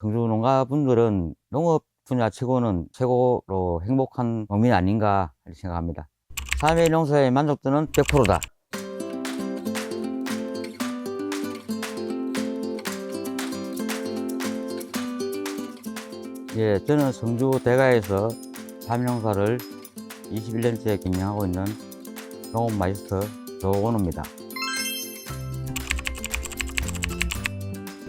경주 농가분들은 농업 분야 치고는 최고로 행복한 농민 아닌가 생각합니다. 삶의 농사의 만족도는 100%다. 예, 저는 성주 대가에서 삶농사를 21년째 경영하고 있는 농업 마이스터 조원호입니다.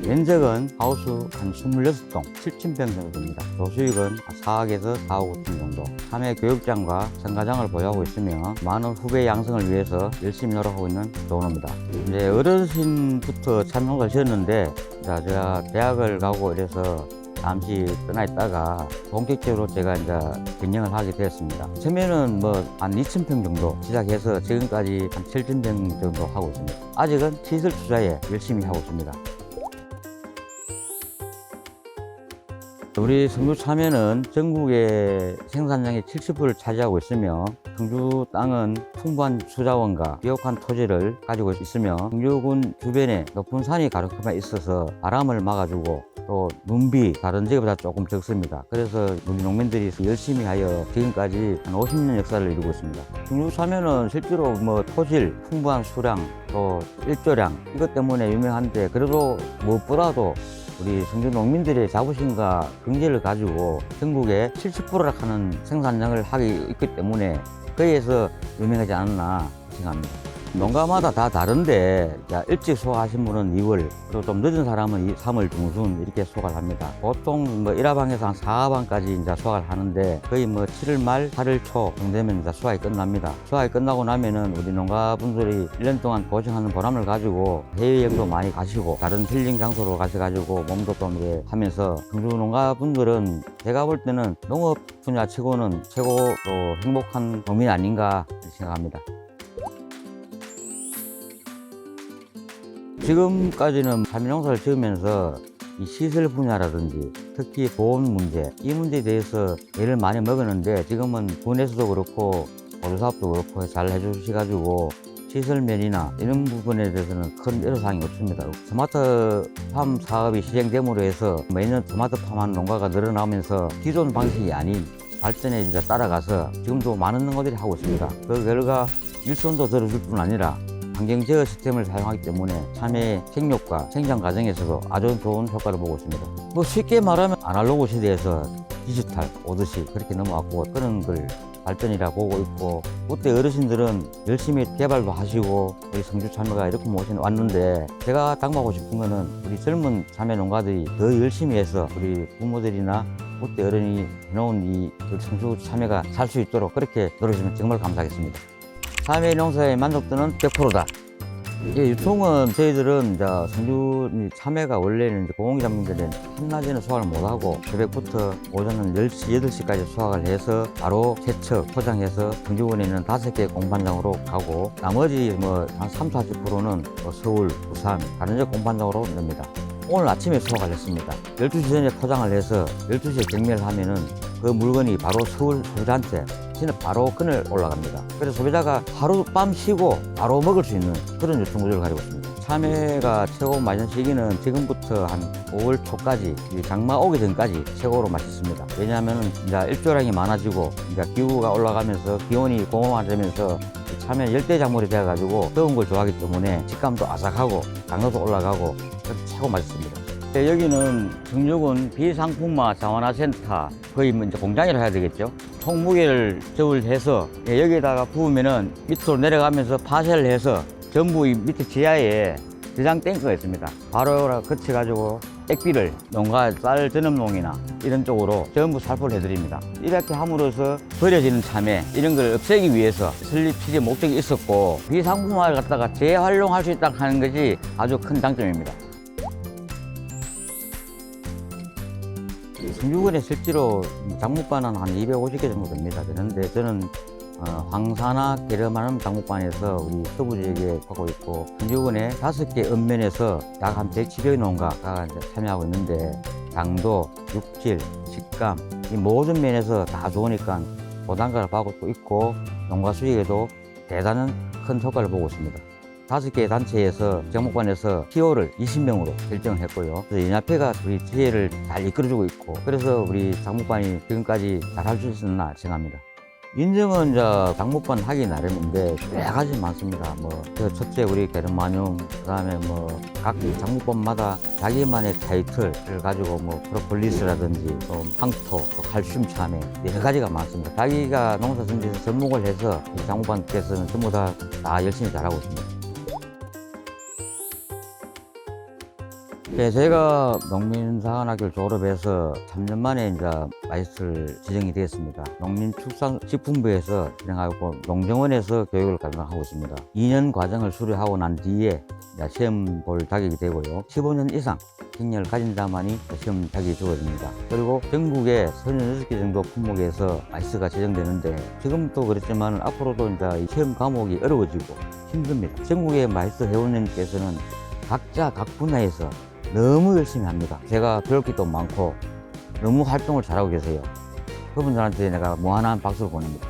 면적은 하우스 한 26동, 7,000평 정도 됩니다. 조수익은 4억에서 4억 5천 정도. 참외 교육장과 생가장을 보유하고 있으며 많은 후배 양성을 위해서 열심히 노력하고 있는 조원호입니다. 이제 어르신부터 지었는데, 자, 제가 대학을 가고 이래서 잠시 떠나 있다가 본격적으로 제가 이제 경영을 하게 되었습니다. 처음에는 뭐 한 2,000평 정도 시작해서 지금까지 한 7,000평 정도 하고 있습니다. 아직은 시설 투자에 열심히 하고 있습니다. 우리 성주 참외는 전국의 생산량의 70%를 차지하고 있으며 성주 땅은 풍부한 수자원과 비옥한 토지를 가지고 있으며 성주군 주변에 높은 산이 가로막혀 있어서 바람을 막아주고 또 눈비 다른 지역보다 조금 적습니다. 그래서 우리 농민들이 열심히 하여 지금까지 한 50년 역사를 이루고 있습니다. 참외는 실제로 뭐 토질, 풍부한 수량, 또 일조량 이것 때문에 유명한데 그래도 무엇보다도 우리 성주 농민들의 자부심과 경제를 가지고 전국에 70%를 하는 생산량을 하기 있기 때문에 거기에서 유명하지 않았나 생각합니다. 농가마다 다 다른데 자, 일찍 소화하신 분은 2월 그리고 좀 늦은 사람은 3월 중순 이렇게 소화를 합니다. 보통 뭐 1화방에서 한 4화방까지 이제 소화를 하는데 거의 뭐 7월 말 8월 초 정도 되면 이제 소화가 끝납니다. 소화가 끝나고 나면은 우리 농가분들이 1년 동안 고생하는 보람을 가지고 해외여행도 많이 가시고 다른 힐링 장소로 가셔가지고 몸도 좀 이제 하면서 경주 농가분들은 제가 볼 때는 농업 분야 치고는 최고로 행복한 농민 아닌가 생각합니다. 지금까지는 자민농사를 지으면서 이 시설 분야라든지 특히 보온 문제 이 문제에 대해서 애를 많이 먹었는데 지금은 군에서도 그렇고 보조사업도 그렇고 잘 해주셔가지고 시설면이나 이런 부분에 대해서는 큰 애로사항이 없습니다. 스마트팜 사업이 시행됨으로 해서 매년 스마트팜하는 농가가 늘어나면서 기존 방식이 아닌 발전에 이제 따라가서 지금도 많은 농가들이 하고 있습니다. 그 결과 일손도 들어줄 뿐 아니라 환경 제어 시스템을 사용하기 때문에 참외 생육과 생장 과정에서도 아주 좋은 효과를 보고 있습니다. 뭐 쉽게 말하면 아날로그 시대에서 디지털 오듯이 그렇게 넘어왔고 그런 걸 발전이라 보고 있고 그때 어르신들은 열심히 개발도 하시고 우리 성주 참외가 이렇게 모신 왔는데 제가 당부하고 싶은 거는 우리 젊은 참외 농가들이 더 열심히 해서 우리 부모들이나 그때 어른이 해놓은 이 성주 참외가 살 수 있도록 그렇게 노력해주면 정말 감사하겠습니다. 참외 농사의 만족도는 100%다. 예, 유통은 저희들은 이제 성주 이 참외가 원래는 이제 공공기관분들은 한낮에는 수확을 못하고 새벽부터 오전은 10시, 8시까지 수확을 해서 바로 세척, 포장해서 성주군에 있는 다섯 개 공판장으로 가고 나머지 뭐 한 3, 40%는 뭐 서울, 부산, 다른 지역 공판장으로 냅니다. 오늘 아침에 수확을 했습니다. 12시 전에 포장을 해서 12시에 경매를 하면은 그 물건이 바로 서울 소비자한테 진짜 바로 끈을 올라갑니다. 그래서 소비자가 하루 밤 쉬고 바로 먹을 수 있는 그런 유통 구조를 가지고 있습니다. 참외가 최고 맛있는 시기는 지금부터 한 5월 초까지 이 장마 오기 전까지 최고로 맛있습니다. 왜냐하면 이제 일조량이 많아지고 이제 기후가 올라가면서 기온이 이 참외 열대 작물이 되어가지고 더운 걸 좋아하기 때문에 식감도 아삭하고 당도도 올라가고 최고 맛있습니다. 네, 여기는 정육은 비상품화 자원화센터 거의 뭐 이제 공장이라 해야 되겠죠. 총 무게를 저울해서 예, 여기다가 부으면은 밑으로 내려가면서 파쇄를 해서 전부 이 밑에 지하에 저장 탱크가 있습니다. 바로 거쳐가지고 액비를 농가 쌀 전업농이나 이런 쪽으로 전부 살포를 해드립니다. 이렇게 함으로써 버려지는 참외 이런 걸 없애기 위해서 설립 취지 목적이 있었고 비상품화를 갖다가 재활용할 수 있다 하는 것이 아주 큰 장점입니다. 성주군에 실제로 장목반은 한 250개 정도 됩니다. 그런데 저는 어, 황사나 게르마늄 장목반에서 우리 서부 지역에 하고 있고 성주군에 다섯 개 읍면에서 약 한 110여 농가가 이제 참여하고 있는데 당도, 육질, 식감 이 모든 면에서 다 좋으니까 보단가를 받고 있고 농가 수익에도 대단한 큰 효과를 보고 있습니다. 다섯 개 단체에서 정목관에서 TO를 20명으로 결정을 했고요. 그래서 연합회가 우리 지혜를 잘 이끌어주고 있고 그래서 우리 장목관이 지금까지 잘 할 수 있었나 생각합니다. 인증은 이제 장목관 하기 나름인데 여러 가지 많습니다. 뭐그 첫째 우리 게르마늄 그다음에 뭐 각 장목관마다 자기만의 타이틀을 가지고 뭐 프로폴리스라든지 또 황토, 또 칼슘 참외 여러 가지가 많습니다. 자기가 농사 전지에서 접목을 해서 이 장목관께서는 전부 다, 다 열심히 잘하고 있습니다. 네, 제가 농민사관학교를 졸업해서 3년 만에 이제 마이스터를 지정이 되었습니다. 농민축산식품부에서 진행하고 농정원에서 교육을 감당하고 있습니다. 2년 과정을 수료하고 난 뒤에 시험 볼 자격이 되고요. 15년 이상 경력을 가진 자만이 시험 자격이 주어집니다. 그리고 전국에 36개 정도 품목에서 마이스가 지정되는데 지금도 그렇지만 앞으로도 이제 이 시험 과목이 어려워지고 힘듭니다. 전국의 마이스 회원님께서는 각자 각 분야에서 너무 열심히 합니다. 제가 배울 게 또 많고 너무 활동을 잘하고 계세요. 그분들한테 내가 무한한 박수를 보냅니다.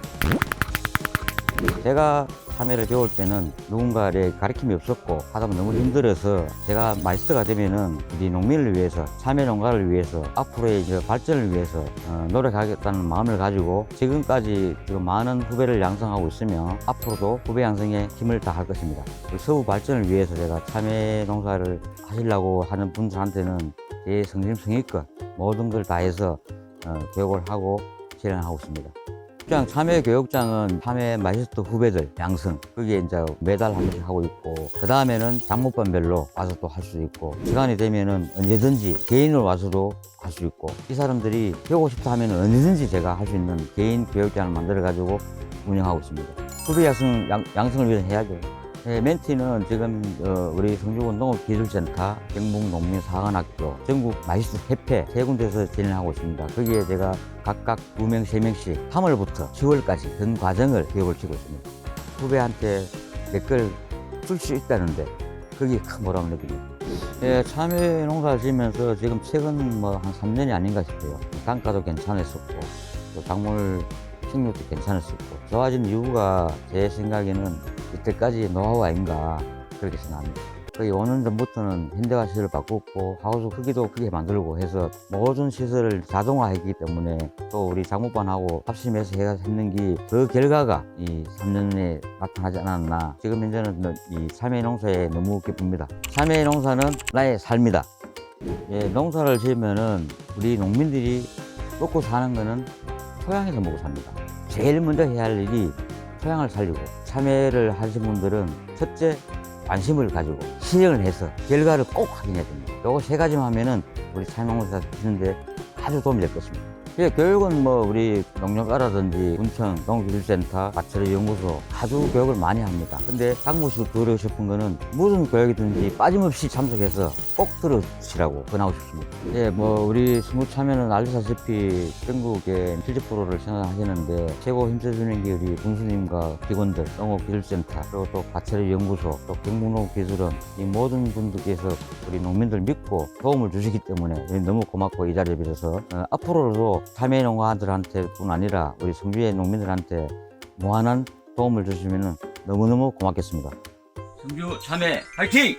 제가 참외를 배울 때는 누군가의 가르침이 없었고 하다 보면 너무 힘들어서 제가 마이스터가 되면은 우리 농민을 위해서 참외 농가를 위해서 앞으로의 이제 발전을 위해서 어, 노력하겠다는 마음을 가지고 지금까지 지금 많은 후배를 양성하고 있으며 앞으로도 후배 양성에 힘을 다할 것입니다. 그 서구 발전을 위해서 제가 참외 농사를 하시려고 하는 분들한테는 제 성심성의껏 모든 걸 다해서 어, 교육을 하고 실행하고 있습니다. 교육장, 참외 교육장은 참외 마이스터 후배들 양성, 그게 이제 매달 한 번씩 하고 있고, 그 다음에는 장목반별로 와서 또 할 수 있고, 시간이 되면은 언제든지 개인으로 와서도 할 수 있고, 이 사람들이 배우고 싶다 하면 언제든지 제가 할 수 있는 개인 교육장을 만들어 가지고 운영하고 있습니다. 후배 양성, 양, 양성을 위해서 해야죠. 네, 멘티는 지금 어, 우리 성주군 농업기술센터, 경북농민사관학교, 전국 마이스 협회 세 군데서 진행하고 있습니다. 거기에 제가 각각 두 명, 세 명씩 3월부터 10월까지 전 과정을 교육을 주고 있습니다. 후배한테 내걸쓸수 있다는데 그게 큰 보람을 느낍니다. 예, 참외 농사를 지으면서 지금 최근 뭐 한 3년이 아닌가 싶어요. 단가도 괜찮았었고, 또 작물 식률도 괜찮았었고, 좋아진 이유가 제 생각에는 이때까지 노하우 아닌가 그렇게 생각합니다. 거의 5년 전부터는 현대화 시설을 바꿨고 하우스 크기도 크게 만들고 해서 모든 시설을 자동화했기 때문에 또 우리 장목반하고 합심해서 해가 했는 게 그 결과가 이 3년에 나타나지 않았나 지금 현재는 이 참외 농사에 너무 기쁩니다. 참외 농사는 나의 삶이다. 예, 농사를 지으면은 우리 농민들이 먹고 사는 거는 토양에서 먹고 삽니다. 제일 먼저 해야 할 일이 토양을 살리고 참여를 하신 분들은 첫째 관심을 가지고 실행을 해서 결과를 꼭 확인해야 됩니다. 요거 세 가지만 하면은 우리 참여농사 짓는데 아주 도움이 될 것입니다. 예, 교육은 뭐 우리 농협가라든지 군청 농기술센터, 마철의 연구소 아주 교육을 많이 합니다. 근데 당구시도 들으고 싶은 거는 무슨 교육이든지 빠짐없이 참석해서 꼭 들으시라고 권하고 싶습니다. 예, 뭐 우리 스무 참여는 알다시피 전국에 70%를 생각하시는데 최고 힘써주는 게 우리 군수님과 직원들, 농업기술센터 그리고 또 과철의 연구소, 또 경북농업기술원 이 모든 분들께서 우리 농민들 믿고 도움을 주시기 때문에 너무 고맙고 이 자리를 빌어서 어, 앞으로도 참외 농가들한테 뿐 아니라 우리 성주의 농민들한테 무한한 도움을 주시면 너무너무 고맙겠습니다. 성주 참외 화이팅!